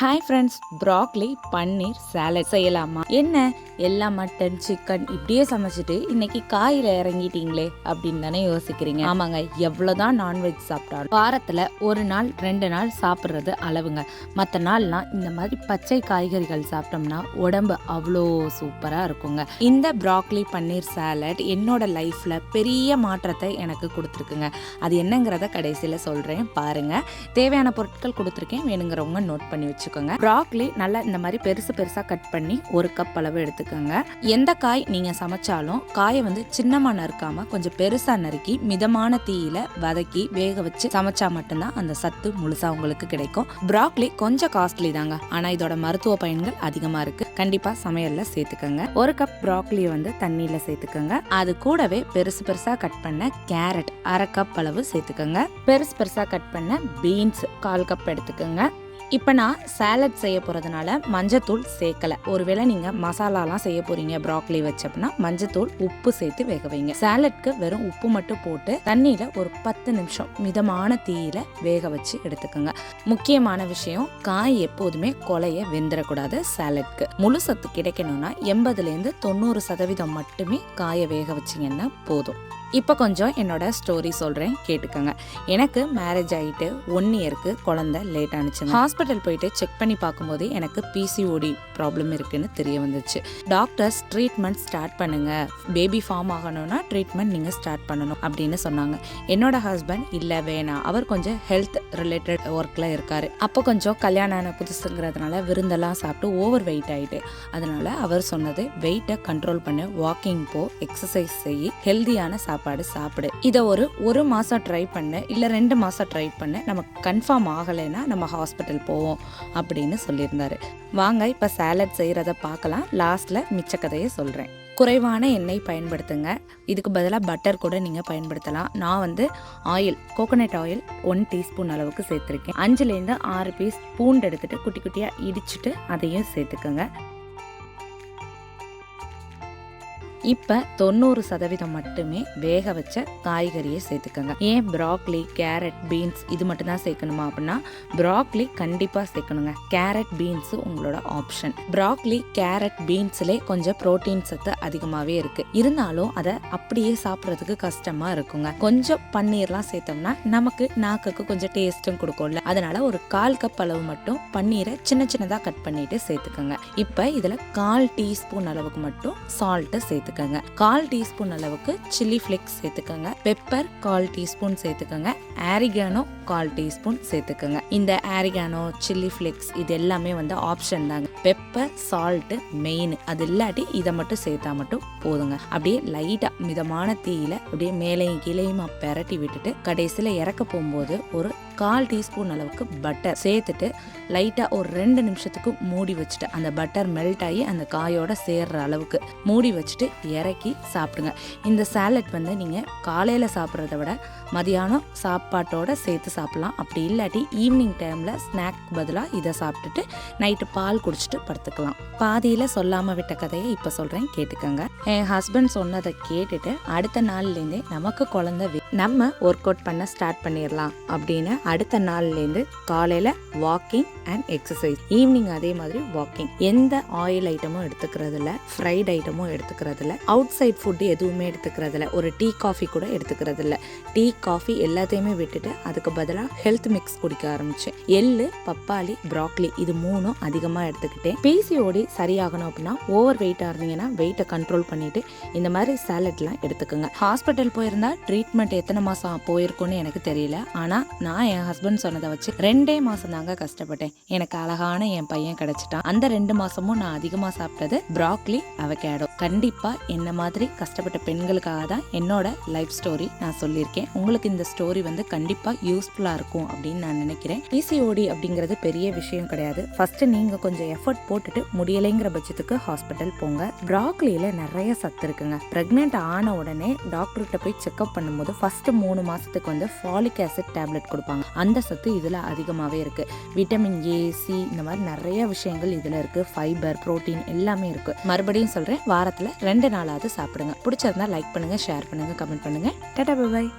Hi friends broccoli paneer salad செய்யலாமா? என்ன? எல்லாம் மட்டன் சிக்கன் இப்படியே சமைச்சிட்டு இன்னைக்கு காயில இறங்கிட்டீங்களே அப்படின்னு தானே யோசிக்கிறீங்க. ஆமாங்க எவ்வளோதான் நான்வெஜ் சாப்பிட்டாலும் வாரத்தில் ஒரு நாள் ரெண்டு நாள் சாப்பிட்றது அளவுங்க. மற்ற நாள்லாம் இந்த மாதிரி பச்சை காய்கறிகள் சாப்பிட்டோம்னா உடம்பு அவ்வளோ சூப்பராக இருக்குங்க. இந்த ப்ராக்லி பன்னீர் சாலட் என்னோட லைஃப்பில் பெரிய மாற்றத்தை எனக்கு கொடுத்துருக்குங்க. அது என்னங்கிறத கடைசியில் சொல்கிறேன் பாருங்கள் தேவையான பொருட்கள் கொடுத்துருக்கேன் வேணுங்கிறவங்க நோட் பண்ணி வச்சு வச்சுக்கோங்க ப்ராக்லி நல்லா இந்த மாதிரி பெருசு பெருசாக கட் பண்ணி ஒரு கப் அளவு எடுத்துக்கோங்க. எந்த காய் நீங்கள் சமைச்சாலும் காயை வந்து சின்னமாக நறுக்காம கொஞ்சம் பெருசாக நறுக்கி மிதமான தீயில வதக்கி வேக வச்சு சமைச்சா மட்டும்தான் அந்த சத்து முழுசா உங்களுக்கு கிடைக்கும். ப்ராக்லி கொஞ்சம் காஸ்ட்லி தாங்க. ஆனால் இதோட மருத்துவ பயன்கள் அதிகமாக இருக்கு. கண்டிப்பாக சமையல்ல சேர்த்துக்கோங்க. ஒரு கப் ப்ராக்லி வந்து தண்ணியில் சேர்த்துக்கோங்க. அது கூடவே பெருசு பெருசாக கட் பண்ண கேரட் அரை கப் அளவு சேர்த்துக்கோங்க. பெருசு பெருசாக கட் பண்ண பீன்ஸ் கால் கப் எடுத்துக்கோங்க. இப்போ நான் சாலட் செய்ய போகிறதுனால மஞ்சத்தூள் சேர்க்கல. ஒருவேளை நீங்கள் மசாலாலாம் செய்ய போகிறீங்க ப்ராக்லி வச்சு அப்படின்னா மஞ்சத்தூள் உப்பு சேர்த்து வேக வைங்க. சேலட்க்கு வெறும் உப்பு மட்டும் போட்டு தண்ணியில் ஒரு பத்து நிமிஷம் மிதமான தீயில வேக வச்சு எடுத்துக்கோங்க. முக்கியமான விஷயம் காய் எப்போதுமே கொலைய வெந்துடக்கூடாது சேலட்க்கு முழு சத்து கிடைக்கணும்னா எண்பதுலேருந்து தொண்ணூறு சதவீதம் மட்டுமே காயை வேக வச்சிங்கன்னா போதும். இப்போ கொஞ்சம் என்னோட ஸ்டோரி சொல்கிறேன் கேட்டுக்கோங்க. எனக்கு மேரேஜ் ஆகிட்டு ஒன் இயருக்கு குழந்த லேட் ஆனிச்சுங்க. ஹாஸ்பிட்டல் போயிட்டு செக் பண்ணி பார்க்கும்போது எனக்கு பிசிஓடி ப்ராப்ளம் இருக்குன்னு தெரிய வந்துச்சு. டாக்டர்ஸ் ட்ரீட்மெண்ட் ஸ்டார்ட் பண்ணுங்க. பேபி ஃபார்ம் ஆகணும்னா ட்ரீட்மெண்ட் நீங்கள் ஸ்டார்ட் பண்ணணும் அப்படின்னு சொன்னாங்க. என்னோட ஹஸ்பண்ட் இல்லை வேணாம் அவர் கொஞ்சம் ஹெல்த் ரிலேட்டட் ஒர்க்கில் இருக்கார். அப்போ கொஞ்சம் கல்யாணம் ஆன புதுசுங்கிறதுனால விருந்தெல்லாம் சாப்பிட்டு ஓவர் வெயிட் ஆகிட்டு அதனால் அவர் சொன்னது வெயிட்டை கண்ட்ரோல் பண்ண வாக்கிங் போ எக்ஸசைஸ் செய்யி ஹெல்தியான சாப்பாடு சாப்பிடு. இதை ஒரு ஒரு மாதம் ட்ரை பண்ணு. இல்லை ரெண்டு மாதம் ட்ரை பண்ணு. நமக்கு கன்ஃபார்ம் ஆகலைன்னா நம்ம ஹாஸ்பிட்டல் போவோம் அப்படின்னு சொல்லியிருந்தாரு. வாங்க இப்போ சேலட் செய்கிறத பார்க்கலாம். லாஸ்ட்டில் மிச்ச கதையை சொல்கிறேன் குறைவான எண்ணெய் பயன்படுத்துங்க. இதுக்கு பதிலாக பட்டர் கூட நீங்கள் பயன்படுத்தலாம். நான் வந்து oil coconut oil one teaspoon அளவுக்கு சேர்த்துருக்கேன். அஞ்சுலேருந்து ஆறு பீஸ் பூண்டு எடுத்துகிட்டு குட்டி குட்டியாக இடிச்சிட்டு அதையும் சேர்த்துக்கோங்க. இப்போ தொண்ணூறு சதவீதம் மட்டுமே வேக வச்ச காய்கறியை சேர்த்துக்கோங்க. ஏன் ப்ராக்லி கேரட் பீன்ஸ் இது மட்டும் தான் சேர்க்கணுமா அப்படின்னா ப்ராக்லி கண்டிப்பாக சேர்க்கணுங்க. கேரட் பீன்ஸு உங்களோட ஆப்ஷன் ப்ராக்லி கேரட் பீன்ஸ்லே கொஞ்சம் புரோட்டீன் சத்து அதிகமாகவே இருக்கு. இருந்தாலும் அதை அப்படியே சாப்பிட்றதுக்கு கஷ்டமாக இருக்குங்க. கொஞ்சம் பன்னீர்லாம் சேர்த்தோம்னா நமக்கு நாக்குக்கு கொஞ்சம் டேஸ்ட்டும் கொடுக்கும்ல. அதனால ஒரு கால் கப் அளவு மட்டும் பன்னீரை சின்ன சின்னதாக கட் பண்ணிட்டு சேர்த்துக்கோங்க. இப்போ இதில் கால் டீஸ்பூன் அளவுக்கு மட்டும் சால்ட்டை சேர்த்து சேர்த்துக்கோங்க. கால் டீஸ்பூன் அளவுக்கு சில்லி ஃப்ளேக்ஸ் சேர்த்துக்கோங்க. பெப்பர் கால் டீஸ்பூன் சேர்த்துக்கோங்க. ஆரிகானோ கால் டீஸ்பூன் சேர்த்துக்கோங்க. இந்த ஆரிகானோ சில்லி ஃப்ளேக்ஸ் இது எல்லாமே வந்து ஆப்ஷன் தாங்க. Pepper salt main. அது இல்லாட்டி இதை மட்டும் சேர்த்தா மட்டும் போதுங்க. அப்படியே லைட்டாக மிதமான தீயில அப்படியே மேலையும் கீழையுமா பெரட்டி விட்டுட்டு கடைசியில் இறக்க போகும்போது ஒரு கால் டீஸ்பூன் அளவுக்கு பட்டர் சேர்த்துட்டு லைட்டாக ஒரு ரெண்டு நிமிஷத்துக்கு மூடி வச்சுட்டு அந்த பட்டர் மெல்ட் ஆகி அந்த காயோட சேர்ற அளவுக்கு மூடி வச்சுட்டு இறக்கி சாப்பிடுங்க. இந்த சாலட் வந்து நீங்கள் காலையில் சாப்பிட்றத விட மதியானம் சாப்பாட்டோட சேர்த்து சாப்பிட்லாம். அப்படி இல்லாட்டி ஈவினிங் டைமில் ஸ்நாக் பதிலாக இதை சாப்பிட்டுட்டு நைட்டு பால் குடிச்சிட்டு படுத்துக்கலாம். பாதியில் சொல்லாமல் விட்ட கதையை இப்போ சொல்கிறேன் கேட்டுக்கோங்க. என் ஹஸ்பண்ட் சொன்னதை கேட்டுட்டு அடுத்த நாள்லேருந்தே நமக்கு குழந்தை நம்ம ஒர்க் அவுட் பண்ண ஸ்டார்ட் பண்ணிடலாம் அப்படின்னு அடுத்த நாள்லேருந்து காலையில் வாக்கிங் அண்ட் எக்ஸசைஸ் ஈவினிங் அதே மாதிரி வாக்கிங் எந்த ஆயில் ஐட்டமும் எடுத்துக்கிறதில்ல ஃப்ரைட் ஐட்டமும் எடுத்துக்கிறதில்ல அவுட் சைட் ஃபுட்டு எதுவுமே எடுத்துக்கிறதில்ல. ஒரு டீ காஃபி கூட எடுத்துக்கிறதில்ல. டீ காஃபி எல்லாத்தையுமே விட்டுட்டு அதுக்கு பதிலாக ஹெல்த் மிக்ஸ் குடிக்க ஆரம்பிச்சேன். எள்ளு பப்பாளி ப்ராக்லி இது மூணும் அதிகமாக எடுத்துக்கிட்டேன். பிசிஓடி சரியாகணும் அப்படின்னா ஓவர் வெயிட்டாக இருந்தீங்கன்னா வெயிட்டை கண்ட்ரோல் பண்ணிட்டு இந்த மாதிரி சாலட்லாம் எடுத்துக்கோங்க. ஹாஸ்பிட்டல் போயிருந்தா ட்ரீட்மெண்ட் எத்தனை மாதம் போயிருக்கும்னு எனக்கு தெரியல. ஆனால் நான் என் ஹஸ்பண்ட் சொன்னதை வச்சு ரெண்டே மாதம் தாங்க கஷ்டப்பட்டேன். எனக்கு அழகான என் பையன் கிடைச்சிட்டான். அந்த ரெண்டு மாதமும் நான் அதிகமாக சாப்பிட்டது ப்ராக்லி அவகேடோ கண்டிப்பாக என்ன மாதிரி கஷ்டப்பட்ட பெண்களுக்காக தான் என்னோட லைஃப் ஸ்டோரி நான் சொல்லியிருக்கேன். உங்களுக்கு இந்த ஸ்டோரி வந்து கண்டிப்பாக யூஸ்ஃபுல்லாக இருக்கும் அப்படின்னு நான் நினைக்கிறேன். பிசிஓடி அப்படிங்கிறது பெரிய விஷயம் கிடையாது. ஃபர்ஸ்ட் நீங்கள் கொஞ்சம் எஃபர்ட் போட்டுட்டு முடியலைங்கிற பட்சத்துக்கு ஹாஸ்பிட்டல் போங்க. ப்ராக்லியில் நிறைய நிறைய சத்து இருக்குங்க. ப்ரெக்னென்ட் ஆன உடனே டாக்டர்கிட்ட போய் செக்அப் பண்ணும்போது ஃபஸ்ட்டு மூணு மாதத்துக்கு வந்து ஃபாலிக் ஆசிட் டேப்லெட் கொடுப்பாங்க. அந்த சத்து இதில் அதிகமாகவே இருக்குது விட்டமின் ஏ சி இந்த மாதிரி நிறைய விஷயங்கள் இதில் இருக்குது ஃபைபர் புரோட்டீன் எல்லாமே இருக்குது மறுபடியும் சொல்கிறேன் வாரத்தில் ரெண்டு நாளாவது சாப்பிடுங்க. பிடிச்சிருந்தா லைக் பண்ணுங்கள் ஷேர் பண்ணுங்கள் கமெண்ட் பண்ணுங்க. டாடா பாய்